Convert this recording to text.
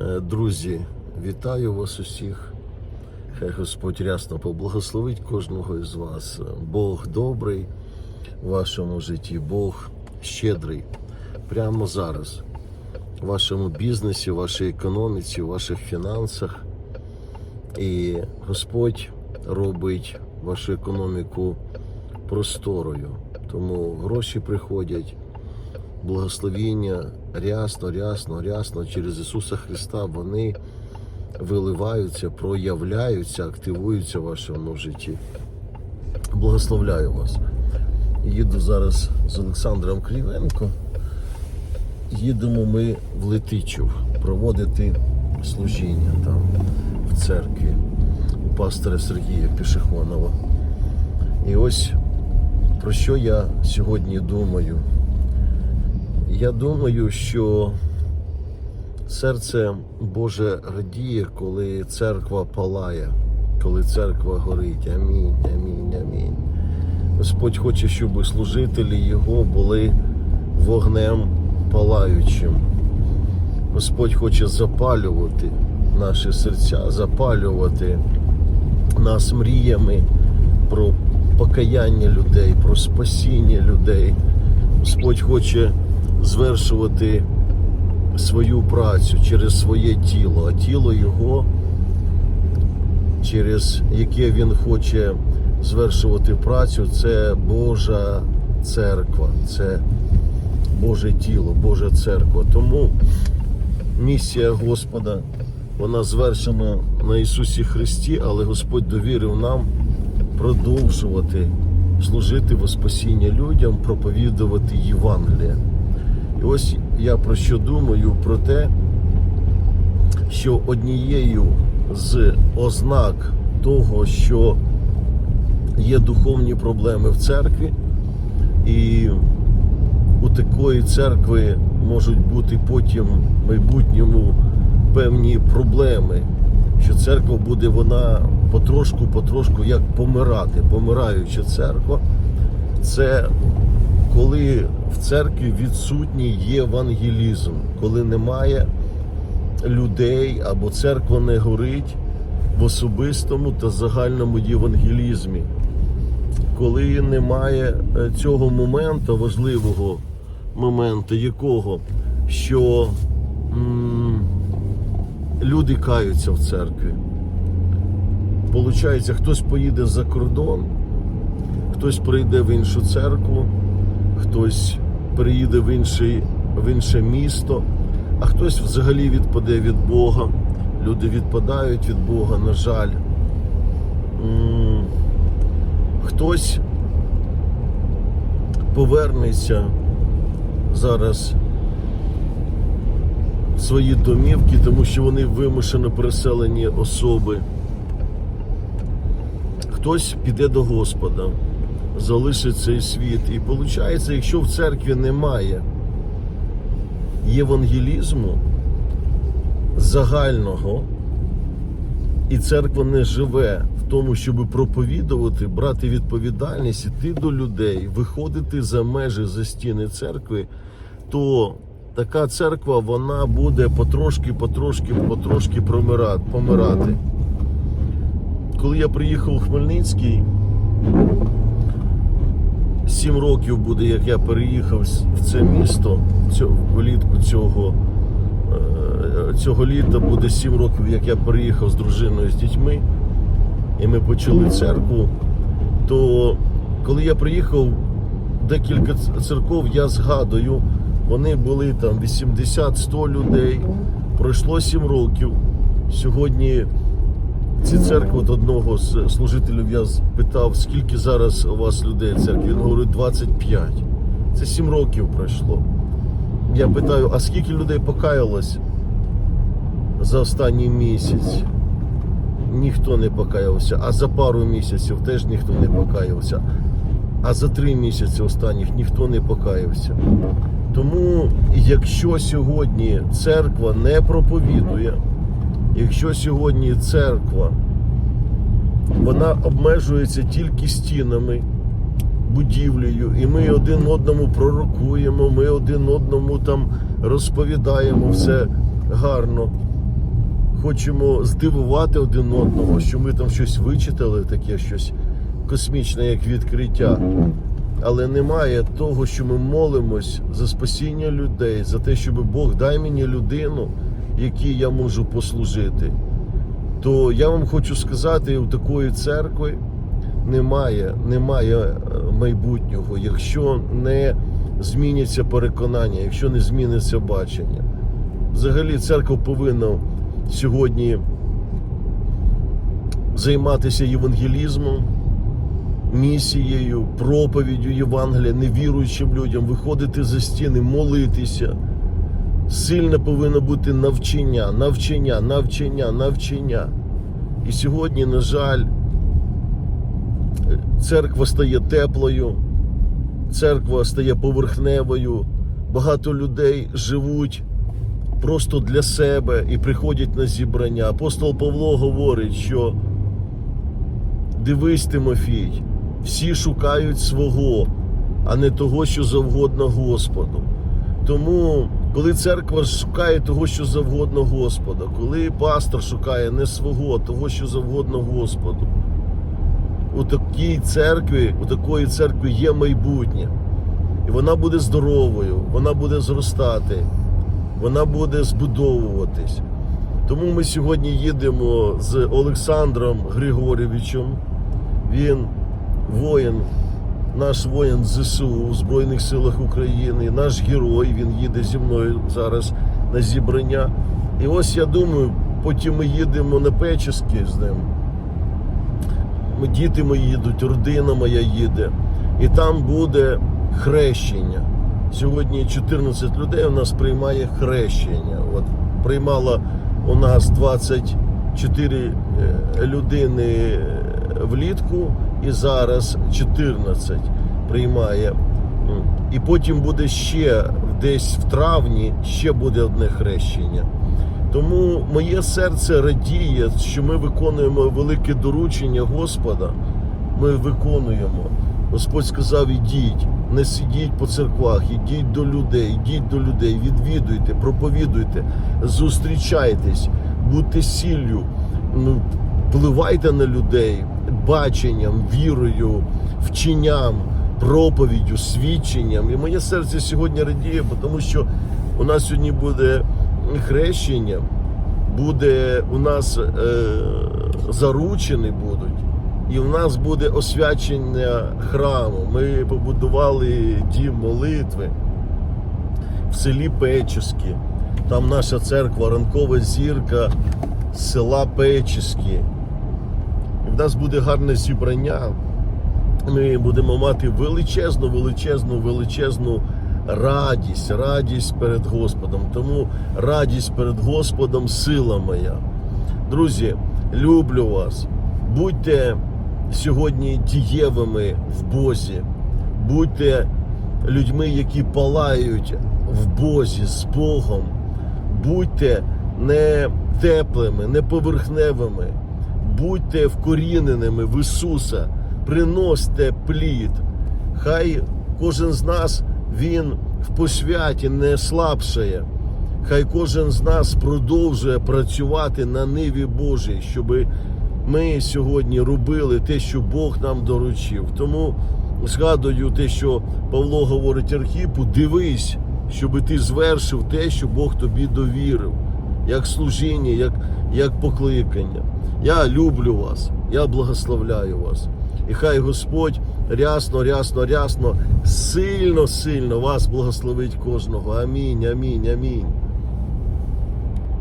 Е, Друзі, вітаю вас усіх. Хай Господь рясно поблагословить кожного із вас. Бог добрий в вашому житті, Бог щедрий прямо зараз. В вашому бізнесі, в вашій економіці, в ваших фінансах. І Господь робить вашу економіку просторою. Тому гроші приходять, благословіння рясно, рясно, рясно через Ісуса Христа вони виливаються, проявляються, активуються в вашому житті. Благословляю вас. Їду зараз з Олександром Крівенко. Їдемо ми в Летичів проводити служіння там в церкві у пастора Сергія Пішехонова. І ось про що я сьогодні думаю. Я думаю, що серце Боже радіє, коли церква палає, коли церква горить. Амінь, амінь, амінь. Господь хоче, щоб служителі Його були вогнем палаючим. Господь хоче запалювати наші серця, запалювати нас мріями про покаяння людей, про спасіння людей. Господь хоче звершувати свою працю через своє тіло, а тіло Його, через яке Він хоче звершувати працю, це Божа церква, це Боже тіло, Божа церква. Тому місія Господа, вона звершена на Ісусі Христі, але Господь довірив нам продовжувати служити во спасіння людям, проповідувати Євангелія. І ось я про що думаю, про те, що однією з ознак того, що є духовні проблеми в церкві, і у такої церкви можуть бути потім в майбутньому певні проблеми, що церква буде вона потрошку-потрошку як помирати, помираюча церква. Це коли в церкві відсутній євангелізм, коли немає людей або церква не горить в особистому та загальному євангелізмі. Коли немає е, цього моменту, важливого моменту, якого, що м, люди каються в церкві. Получається, хтось поїде за кордон, хтось прийде в іншу церкву, хтось приїде в, інший, в інше місто, а хтось взагалі відпаде від Бога. Люди відпадають від Бога, на жаль. Хтось повернеться зараз в свої домівки, тому що вони вимушено переселені особи. Хтось піде до Господа, залишить цей світ. І виходить, якщо в церкві немає євангелізму загального, і церква не живе в тому, щоб проповідувати, брати відповідальність, іти до людей, виходити за межі за стіни церкви, то така церква вона буде потрошки, потрошки, потрошки помирати. Коли я приїхав у Хмельницький, сім років буде, як я переїхав в це місто, влітку цього, е, цього літа буде сім років, як я переїхав з дружиною, з дітьми, і ми почали церкву. То коли я приїхав, декілька церков, я згадую, вони були там 80-100 людей. Пройшло сім років. Сьогодні ці церкви от одного з служителів я питав, скільки зараз у вас людей в церкві. Він говорить 25. Це 7 років пройшло. Я питаю, а скільки людей покаялось за останній місяць? Ніхто не покаявся. А за пару місяців теж ніхто не покаявся. А за три місяці останніх ніхто не покаявся. Тому, якщо сьогодні церква не проповідує, якщо сьогодні церква вона обмежується тільки стінами, будівлею, і ми один одному пророкуємо, ми один одному там розповідаємо все гарно. хочемо здивувати один одного, що ми там щось вичитали, таке щось космічне, як відкриття. Але немає того, що ми молимось за спасіння людей, за те, щоб Бог дай мені людину, якій я можу послужити. То я вам хочу сказати, у такої церкви немає, немає е, майбутнього, якщо не зміняться переконання, якщо не зміниться бачення. Взагалі, церква повинна сьогодні займатися євангелізмом, місією, проповіддю Євангелія, невіруючим людям, виходити за стіни, молитися. Сильне повинно бути навчання, навчання, навчання, навчання. І сьогодні, на жаль, церква стає теплою, церква стає поверхневою. Багато людей живуть просто для себе і приходять на зібрання. Апостол Павло говорить, що дивись, Тимофій, всі шукають свого, а не того, що завгодно Господу. Тому, коли церква шукає того, що завгодно Господа, коли пастор шукає не свого, того, що завгодно Господу, у такій церкві, у такої церкви є майбутнє. І вона буде здоровою, вона буде зростати, вона буде збудовуватись. Тому ми сьогодні їдемо з Олександром Григорєвичем. Він воїн, наш воїн ЗСУ у Збройних силах України, наш герой. Він їде зі мною зараз на зібрання. І ось я думаю, потім ми їдемо на Печески з ним. Діти мої їдуть, родина моя їде. І там буде хрещення. Сьогодні 14 людей у нас приймає хрещення. От приймала у нас 24 е, людини е, влітку, і зараз 14 приймає. І потім буде ще десь в травні ще буде одне хрещення. Тому моє серце радіє, що ми виконуємо велике доручення Господа. Ми виконуємо. Господь сказав: ідіть, не сидіть по церквах, ідіть до людей, ідіть до людей, відвідуйте, проповідуйте, зустрічайтесь, будьте сіллю, ну, впливайте на людей баченням, вірою, вченням, проповіддю, свідченням. І моє серце сьогодні радіє, тому що у нас сьогодні буде хрещення, буде у нас е, заручені будуть. І в нас буде освячення храму. Ми побудували дім молитви в селі Печески. Там наша церква, ранкова зірка села Печески. Нас буде гарне зібрання. Ми будемо мати величезну, величезну, величезну радість, радість перед Господом. Тому радість перед Господом сила моя. Друзі, люблю вас. Будьте сьогодні дієвими в Бозі, будьте людьми, які палають в Бозі з Богом. Будьте не теплими, не поверхневими, будьте вкоріненими в Ісуса, приносьте плід. Хай кожен з нас він в посвяті не слабшає. Хай кожен з нас продовжує працювати на ниві Божій, щоби ми сьогодні робили те, що Бог нам доручив. Тому згадую те, що Павло говорить Архіпу, дивись, щоб ти звершив те, що Бог тобі довірив, як служіння, як, як покликання. Я люблю вас, я благословляю вас. І хай Господь рясно, рясно, рясно, сильно, сильно вас благословить кожного. Амінь, амінь, амінь.